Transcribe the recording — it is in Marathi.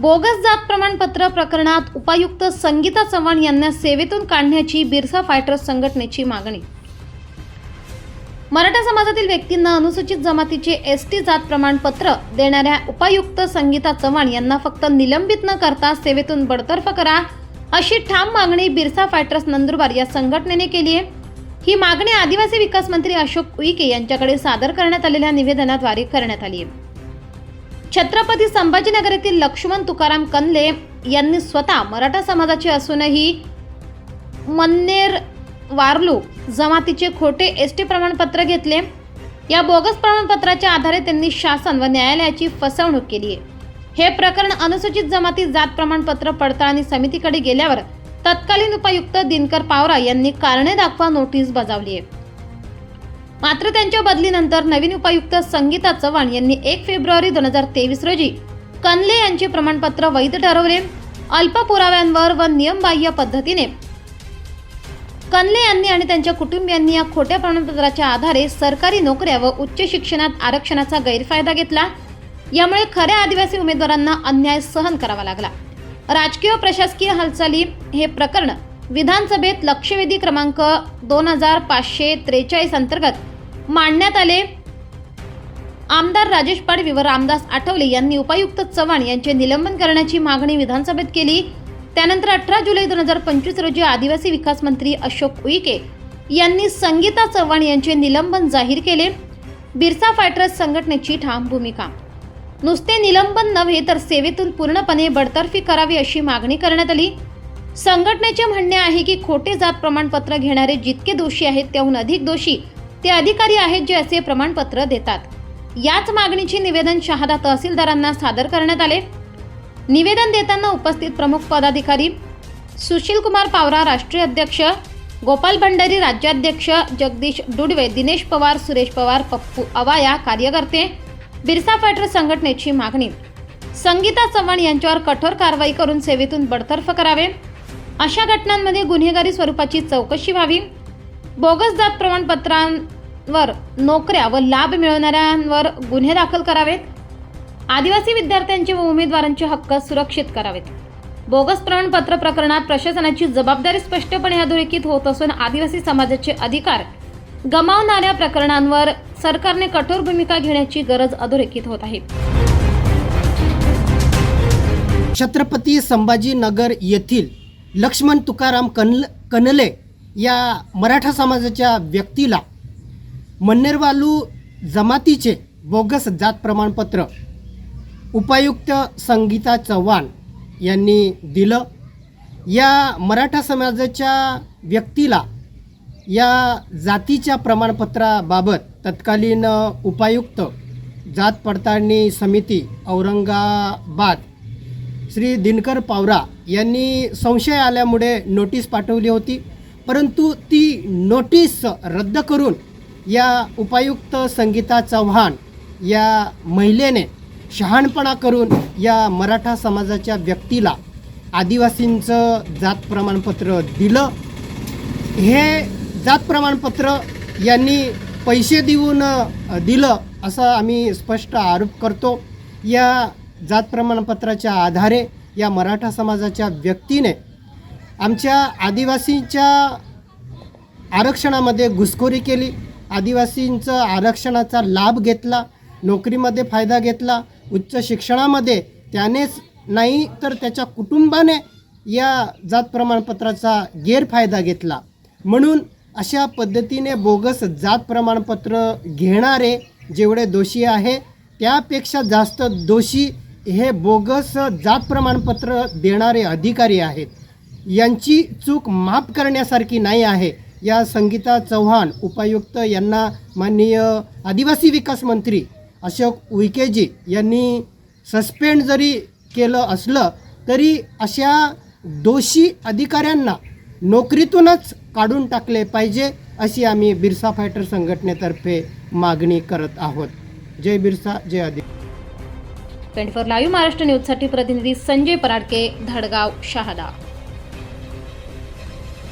बोगस जात प्रमाणपत्र प्रकरणात उपायुक्त संगीता चव्हाण यांना सेवेतून काढण्याची बिरसा फायटर्स संघटनेची मागणी. मराठा समाजातील व्यक्तींना अनुसूचित जमातीचे एस टी जात प्रमाणपत्र देणाऱ्या उपायुक्त संगीता चव्हाण यांना फक्त निलंबित न करता सेवेतून बडतर्फ करा अशी ठाम मागणी बिरसा फायटर्स नंदुरबार या संघटनेने केली आहे. ही मागणी आदिवासी विकास मंत्री अशोक उईके यांच्याकडे सादर करण्यात आलेल्या निवेदनाद्वारे करण्यात आली आहे. छत्रपती संभाजीनगर येथील लक्ष्मण तुकाराम कनले यांनी स्वतः मराठा समाजाचे असूनही मन्नेर वारलू जमातीचे खोटे एस टी प्रमाणपत्र घेतले. या बोगस प्रमाणपत्राच्या आधारे त्यांनी शासन व न्यायालयाची फसवणूक केली आहे. हे प्रकरण अनुसूचित जमाती जात प्रमाणपत्र पडताळणी समितीकडे गेल्यावर तत्कालीन उपायुक्त दिनकर पावरा यांनी कारणे दाखवा नोटीस बजावली आहे. मात्र त्यांच्या बदलीनंतर नवीन उपायुक्त संगीता चव्हाण यांनी एक फेब्रुवारी दोन हजार तेवीस रोजी कनले यांचे प्रमाणपत्र वैध ठरवले. अल्प पुराव्यांवर व नियमबाह्य पद्धतीने. कनले यांनी आणि त्यांच्या कुटुंबियांनी या खोट्या प्रमाणपत्राच्या आधारे सरकारी नोकऱ्या व उच्च शिक्षणात आरक्षणाचा गैरफायदा घेतला. यामुळे खऱ्या आदिवासी उमेदवारांना अन्याय सहन करावा लागला. राजकीय प्रशासकीय हालचाली हे प्रकरण विधानसभेत लक्षवेधी क्रमांक दोन हजार पाचशे त्रेचाळीस अंतर्गत मांडण्यात आले. आमदार राजेश पाडवी व रामदास आठवले यांनी उपायुक्त चव्हाण यांचे निलंबन करण्याची मागणी विधानसभेत केली. त्यानंतर अठरा जुलै दोन हजार पंचवीस रोजी आदिवासी विकास मंत्री अशोक उईके यांनी संगीता चव्हाण यांचे निलंबन जाहीर केले. बिरसा फायटर्स संघटनेची ठाम भूमिका. नुसते निलंबन नव्हे तर सेवेतून पूर्णपणे बडतर्फी करावी अशी मागणी करण्यात आली. संघटनेचे म्हणणे आहे की खोटे जात प्रमाणपत्र घेणारे जितके दोषी आहेत त्याहून अधिक दोषी ते अधिकारी आहेत जे असे प्रमाणपत्र देतात. याच मागणीचे निवेदन शहादा तहसीलदारांना सादर करण्यात आले. निवेदन देताना उपस्थित प्रमुख पदाधिकारी सुशील कुमार पावरा राष्ट्रीय अध्यक्ष गोपाल भंडारी राज्याध्यक्ष जगदीश डुडवे दिनेश पवार सुरेश पवार पप्पू अवाया कार्यकर्ते बिरसा फायटर संघटनेची मागणी. संगीता चव्हाण यांच्यावर कठोर कारवाई करून सेवेतून बडतर्फ करावे. अशा घटनांमध्ये गुन्हेगारी स्वरूपाची चौकशी व्हावी. बोगस जात प्रमाणपत्रांवर नोकऱ्या व लाभ मिळवणाऱ्यांवर गुन्हे दाखल करावेत. आदिवासी विद्यार्थ्यांचे व उमेदवारांचे हक्क सुरक्षित करावेत. बोगस प्रमाणपत्र प्रकरणात प्रशासनाची जबाबदारी स्पष्टपणे अधोरेखित होत असून आदिवासी समाजाचे अधिकार गमावणाऱ्या प्रकरणांवर सरकारने कठोर भूमिका घेण्याची गरज अधोरेखित होत आहे. छत्रपती संभाजीनगर येथील लक्ष्मण तुकाराम कनल कनले या मराठा समाजाच्या व्यक्तीला मन्नेरवालू जमातीचे बोगस जात प्रमाणपत्र उपायुक्त संगीता चव्हाण यांनी दिलं. या मराठा समाजाच्या व्यक्तीला या जातीच्या प्रमाणपत्राबाबत तत्कालीन उपायुक्त जात पडताळणी समिती औरंगाबाद श्री दिनकर पावरा यांनी संशय आल्यामुळे नोटीस पाठवली होती. परंतु ती नोटीस रद्द करून या उपायुक्त संगीता चव्हाण या महिलेने शहाणपणा करून या मराठा समाजाच्या व्यक्तीला आदिवासींचं जात प्रमाणपत्र दिलं. हे जात प्रमाणपत्र यांनी पैसे देऊन दिलं असं आम्ही स्पष्ट आरोप करतो. या जात प्रमाणपत्राच्या आधारे या मराठा समाजाच्या व्यक्तीने आमच्या आदिवासींच्या आरक्षणामध्ये घुसखोरी केली. आदिवासींचं आरक्षणाचा लाभ घेतला नोकरीमध्ये फायदा घेतला उच्च शिक्षणामध्ये. त्यानेच नाही तर त्याच्या कुटुंबाने या जात प्रमाणपत्राचा गैरफायदा घेतला. म्हणून अशा पद्धतीने बोगस जात प्रमाणपत्र घेणारे जेवढे दोषी आहे त्यापेक्षा जास्त दोषी हे बोगस जात प्रमाणपत्र देणारे अधिकारी आहेत. यांची चूक माफ करण्यासारखी नाही आहे. या संगीता चव्हाण उपायुक्त यांना माननीय आदिवासी विकास मंत्री अशोक उईकेजी यांनी सस्पेंड जरी केलं असलं तरी अशा दोषी अधिकाऱ्यांना नोकरीतूनच काढून टाकले पाहिजे अशी आम्ही बिरसा फायटर संघटनेतर्फे मागणी करत आहोत. जय बिरसा जय आदि ट्वेंटी फोर लाईव्ह महाराष्ट्र न्यूजसाठी प्रतिनिधी संजय पराडके धडगाव शहादा.